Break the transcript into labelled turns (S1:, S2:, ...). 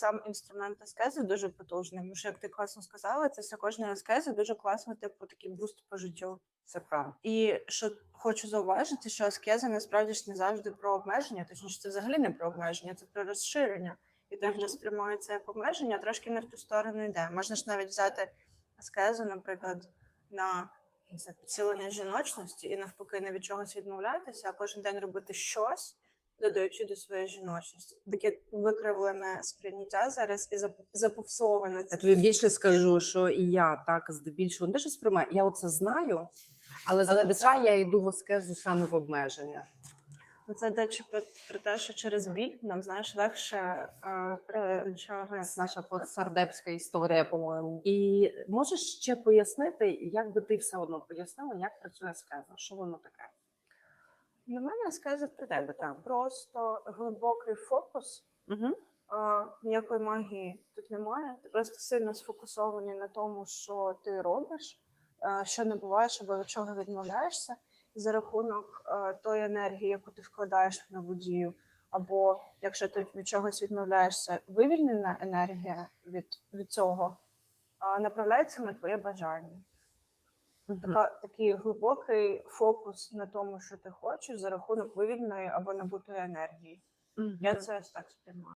S1: сам інструмент аскези дуже потужний. Тому що, як ти класно сказала, це все кожна аскеза дуже класно, типу, такий буст по життю.
S2: Це правда.
S1: І що хочу зауважити, що аскеза насправді ж не завжди про обмеження, точніше, це взагалі не про обмеження, це про розширення. І хто спрямує це як обмеження, трошки не в ту сторону йде. Можна ж навіть взяти аскезу, наприклад, на підсилення жіночності і навпаки не від чогось відмовлятися, а кожен день робити щось, додаючи до своєї жіночності. Таке викривлене сприйняття зараз і зап- запопсоване.
S2: Я тобі більше скажу, що і я так здебільшого не те, що сприймаю, я оце знаю, але зазвичай я йду в аскезу саме в обмеження.
S1: Ну, Це де чи про, про те, що через біль нам знаєш легше е, перечагати.
S2: Це наша постсардепська історія, по-моєму. І можеш ще пояснити, як би ти все одно пояснила, як працює аскеза? Що воно таке?
S1: Для мене сказати про тебе там просто глибокий фокус.
S2: Угу.
S1: Е, ніякої магії тут немає. Ти просто сильно сфокусований на тому, що ти робиш, е, що не буваєш або від чого відмовляєшся. І за рахунок е, тої енергії, яку ти вкладаєш в нову дію, або якщо ти від чогось відмовляєшся, вивільнена енергія від, від цього е, направляється на твоє бажання. Така, такий глибокий фокус на тому, що ти хочеш, за рахунок вивільної або набутої енергії. Я це ось так сприймаю.